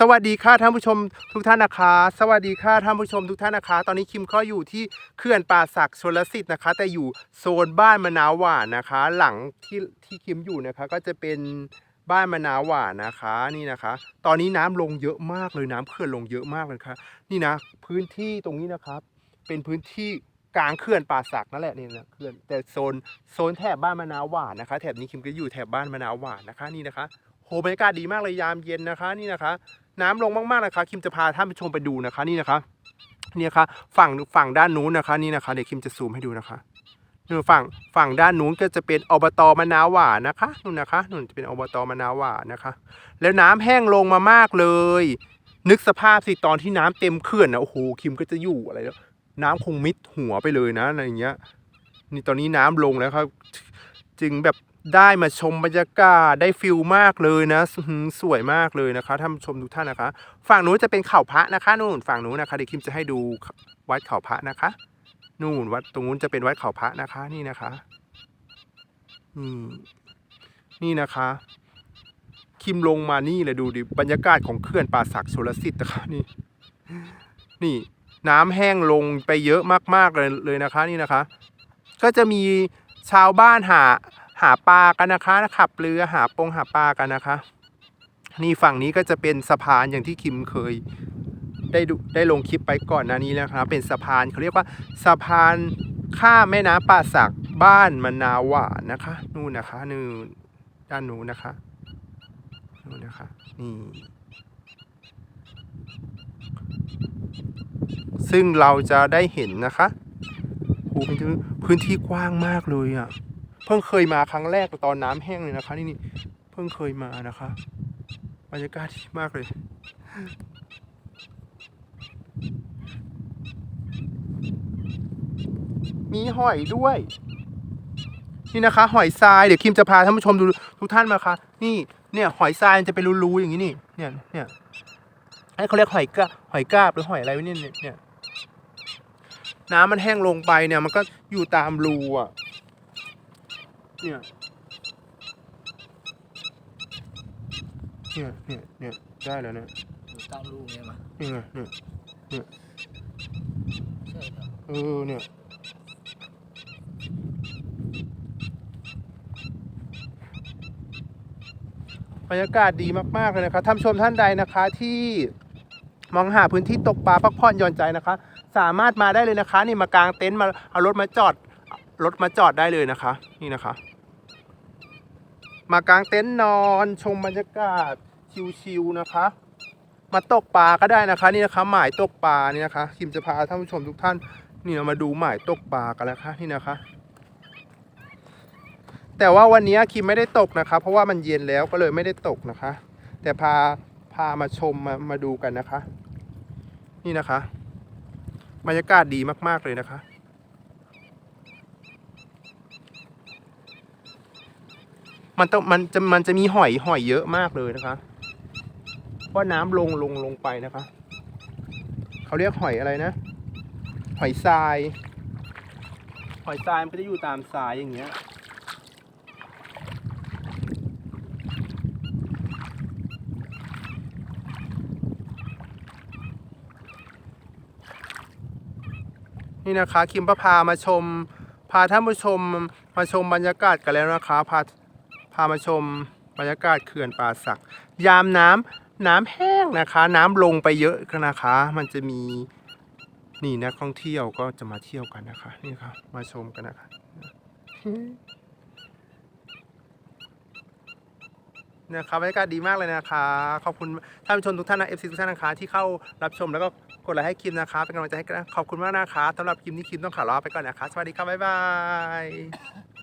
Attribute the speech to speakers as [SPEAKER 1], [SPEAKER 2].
[SPEAKER 1] สวัสดีค่ะท่านผู้ชมทุกท่านนะคะ สวัสดีค่ะท่านผู้ชมทุกท่านนะคะ ตอนนี้คิมก็อยู่ที่เขื่อนป่าศักดิ์ชลสิทธิ์นะคะ แต่อยู่โซนบ้านมะนาวหวานนะคะ หลังที่ที่คิมอยู่นะคะ ก็จะเป็นบ้านมะนาวหวานนะคะนี่นะคะ ตอนนี้น้ำลงเยอะมากเลยน้ำเขื่อนลงเยอะมากเลยค่ะนี่นะพื้นที่ตรงนี้นะครับ เป็นพื้นที่กลางเขื่อนป่าศักดิ์นั่นแหละนี่นะเขื่อนแต่โซนโซนแถบบ้านมะนาวหวานนะคะ แถบนี้คิมก็อยู่แถบบ้านมะนาวหวานนะคะนี่นะคะโหบรรยากาศดีมากเลยยามเย็นนะคะ นี่นะคะ น้ำลงมากๆนะคะ คิมจะพาท่านผู้ชมไปดูนะคะ นี่นะคะนี่นะคะฝั่งฝั่งด้านนู้นนะคะนี่นะคะเดี๋ยวคิมจะซูมให้ดูนะคะนู่นฝั่งฝั่งด้านนู้นก็จะเป็นอบตมะนาวหวานนะคะนู่นนะคะนู่นจะเป็นอบตมะนาวหวานนะคะ แล้วน้ำแห้งลงมามากเลย นึกสภาพสิตอนที่น้ำเต็มเขื่อนนะโอ้โหคิมก็จะอยู่อะไรแล้วน้ำคงมิดหัวไปเลยนะอะไรเงี้ย นี่ตอนนี้น้ำลงแล้วครับ จึงแบบ ได้มาชมบรรยากาศได้ฟิลมากเลยนะสวยมากเลยนะคะท่านชมทุกท่านนะคะ ฝั่งนู้นจะเป็นเขาพระนะคะนู่นฝั่งนู้นนะคะเดี๋ยวคิมจะให้ดูวัดเขาพระนะคะนู่นวัดตรงนู้นจะเป็นวัดเขาพระนะคะนี่นะคะนี่นี่นะคะ คิมลงมานี่เลยดูดิบรรยากาศของเขื่อนป่าศักดิ์ชลสิทธิ์นะคะนี่ นี่น้ำแห้งลงไปเยอะมากๆเลยเลยนะคะ นี่นะคะ ก็จะมีชาวบ้านหาาปลากันนะคะขับเรือหาปงหาปลากันนะคะ นี่ฝั่งนี้ก็จะเป็นสะพานอย่างที่คิมเคยได้ดูได้ลงคลิปไปก่อนหน้านี้นะครับ เป็นสะพานเขาเรียกว่าสะพานข้ามแม่น้ำป่าสักบ้านมนาวหวานนะคะ นู่นนะคะนู่นด้านนู้นนะคะนู่นนะคะนี่ซึ่งเราจะได้เห็นนะคะโอ้พื้นที่กว้างมากเลยอะ เพิ่งเคยมาครั้งแรกตอนน้ำแห้งเลยนะคะนี่นี่เพิ่งเคยมานะคะบรรยากาศดีมากเลยมีหอยด้วย นี่นะคะ หอยทรายเดี๋ยวคิมจะพาท่านผู้ชมดูทุกท่านมาค่ะนี่เนี่ยหอยทรายมันจะเป็นรูๆอย่างนี้นี่เนี่ยเนี่ยไอ้เขาเรียกหอยกาหอยกาบหรือหอยอะไรวะเนี่ยเนี่ยเนี่ยน้ำมันแห้งลงไปเนี่ย มันก็อยู่ตามรูอะ เนี่ยเนี่ยเนี่ยเนี่ยได้แล้วเนี่ย
[SPEAKER 2] อยู่ตามรูไงมา
[SPEAKER 1] นี่ไงเนี่ย
[SPEAKER 2] ใช่ครับ
[SPEAKER 1] เออเนี่ยบรรยากาศดีมากๆเลยนะครับท่านผู้ชมท่านใดนะคะที่มองหาพื้นที่ตกปลาพักผ่อนหย่อนใจนะคะ สามารถมาได้เลยนะคะ นี่มากางเต็นท์มาเอารถมาจอดรถมาจอดได้เลยนะคะ นี่นะคะ มากางเต็นท์นอนชมบรรยากาศชิวๆนะคะ มาตกปลาก็ได้นะคะนี่นะคะหมายตกปลานี่นะคะคิมจะพาท่านผู้ชมทุกท่านนี่เรามาดูหมายตกปลากันแล้วค่ะนี่นะคะ แต่ว่าวันนี้คิมไม่ได้ตกนะคะ เพราะว่ามันเย็นแล้วก็เลยไม่ได้ตกนะคะ แต่พาพามาชมมามาดูกันนะคะ นี่นะคะ บรรยากาศดีมากๆเลยนะคะ มันต้องมันจะมันจะมีหอยหอยเยอะมากเลยนะคะเพราะน้ำลงลงลงไปนะคะเขาเรียกหอยอะไรนะ หอยทราย หอยทรายมันก็จะอยู่ตามทรายอย่างเงี้ยนี่นะคะ คิมประพามาชม พาท่านผู้ชมมาชมบรรยากาศกันแล้วนะคะพา พามาชมบรรยากาศเขื่อนป่าสัก ยามน้ำน้ำแห้งนะคะ น้ำลงไปเยอะนะคะ มันจะมีนี่นักท่องเที่ยวก็จะมาเที่ยวกันนะคะ นี่ครับมาชมกันนะคะนะครับบรรยากาศดีมากเลยนะคะ ขอบคุณท่านผู้ชมทุกท่านนะเอฟซีทุกท่านนะคะที่เข้ารับชมแล้วก็กดไลค์ให้คิมนะคะเป็นกำลังใจให้ขอบคุณมากนะคะสำหรับคลิปนี้คิมต้องขอลาไปก่อนนะคะ สวัสดีครับบ๊ายบาย